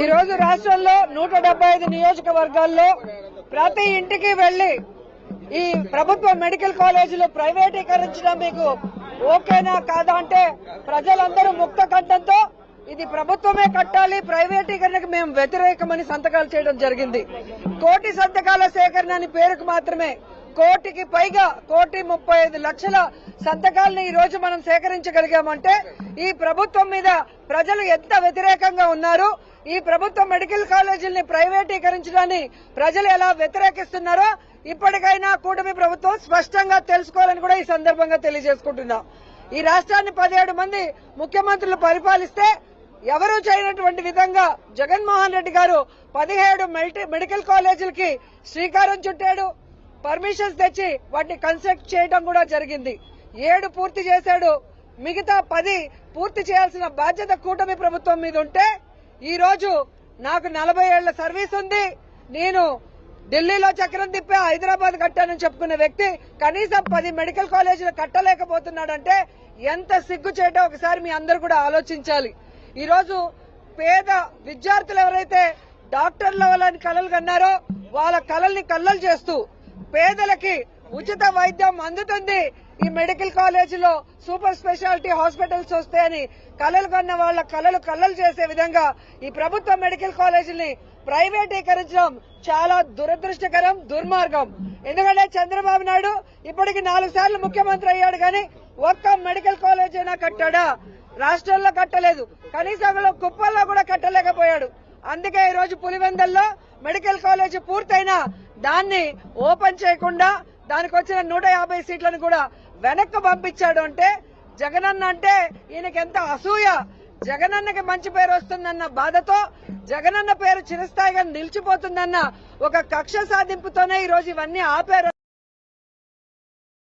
ఈ రోజు రాష్ట్రంలో నూట డెబ్బై ఐదు నియోజకవర్గాల్లో ప్రతి ఇంటికి వెళ్ళి ఈ ప్రభుత్వ మెడికల్ కాలేజీలు ప్రైవేటీకరించడం మీకు ఓకేనా కాదా అంటే ప్రజలందరూ ముక్త కంఠంతో ఇది ప్రభుత్వమే కట్టాలి ప్రైవేటీకరణకు మేము వ్యతిరేకమని సంతకాలు చేయడం జరిగింది. కోటి సంతకాల సేకరణ అని పేరుకు మాత్రమే కోటికి పైగా కోటి ముప్పై ఐదు లక్షల సంతకాలను ఈ రోజు మనం సేకరించగలిగామంటే ఈ ప్రభుత్వం మీద ప్రజలు ఎంత వ్యతిరేకంగా ఉన్నారు ఈ ప్రభుత్వ మెడికల్ కాలేజీల్ని ప్రైవేటీకరించడాన్ని ప్రజలు ఎలా వ్యతిరేకిస్తున్నారో ఇప్పటికైనా కూటమి ప్రభుత్వం స్పష్టంగా తెలుసుకోవాలని కూడా ఈ సందర్భంగా తెలియజేసుకుంటున్నాం. ఈ రాష్ట్రాన్ని పదిహేడు మంది ముఖ్యమంత్రులు పరిపాలిస్తే ఎవరు చేయనటువంటి విధంగా జగన్మోహన్ రెడ్డి గారు పదిహేడు మెడికల్ కాలేజీలకి శ్రీకారం చుట్టాడు. పర్మిషన్స్ తెచ్చి వాటిని కన్స్ట్రక్ట్ చేయడం కూడా జరిగింది. ఏడు పూర్తి చేశాడు. మిగతా పది పూర్తి చేయాల్సిన బాధ్యత కూటమి ప్రభుత్వం మీద ఉంటే ఈ రోజు నాకు నలభై ఏళ్ళ సర్వీస్ ఉంది. నేను ఢిల్లీలో చక్రం తిప్పి హైదరాబాద్ కట్టానని చెప్పుకున్న వ్యక్తి కనీసం పది మెడికల్ కాలేజీలు కట్టలేకపోతున్నాడంటే ఎంత సిగ్గు చేయటం ఒకసారి మీ అందరు కూడా ఆలోచించాలి. ఈ రోజు పేద విద్యార్థులు ఎవరైతే డాక్టర్ల వాళ్ళని కలలు కన్నారో వాళ్ళ కలల్ని కల్లలు చేస్తూ పేదలకి ఉచిత వైద్యం అందుతుంది. ఈ మెడికల్ కాలేజీలో సూపర్ స్పెషాలిటీ హాస్పిటల్స్ వస్తాయని కలలు కన్న వాళ్ళ కలలు కలలు చేసే విధంగా ఈ ప్రభుత్వ మెడికల్ కాలేజీని ప్రైవేటీకరించడం చాలా దురదృష్టకరం దుర్మార్గం. ఎందుకంటే చంద్రబాబు నాయుడు ఇప్పటికి నాలుగు సార్లు ముఖ్యమంత్రి అయ్యాడు కానీ ఒక్క మెడికల్ కాలేజ్ అయినా కట్టాడా? రాష్ట్రంలో కట్టలేదు. కనీసం కుప్పల్లో కూడా కట్టలేకపోయాడు. అందుకే ఈ రోజు పులివెందల్లో మెడికల్ కాలేజ్ పూర్తయినా దాన్ని ఓపెన్ చేయకుండా దానికి వచ్చిన నూట యాభై సీట్లను కూడా వెనక్కి పంపించాడు అంటే జగనన్న అంటే ఈయనకి ఎంత అసూయ. జగనన్నకి మంచి పేరు వస్తుందన్న బాధతో జగనన్న పేరు చిరస్థాయిగా నిలిచిపోతుందన్న ఒక కక్ష సాధింపుతోనే ఈ రోజు ఇవన్నీ ఆపారు.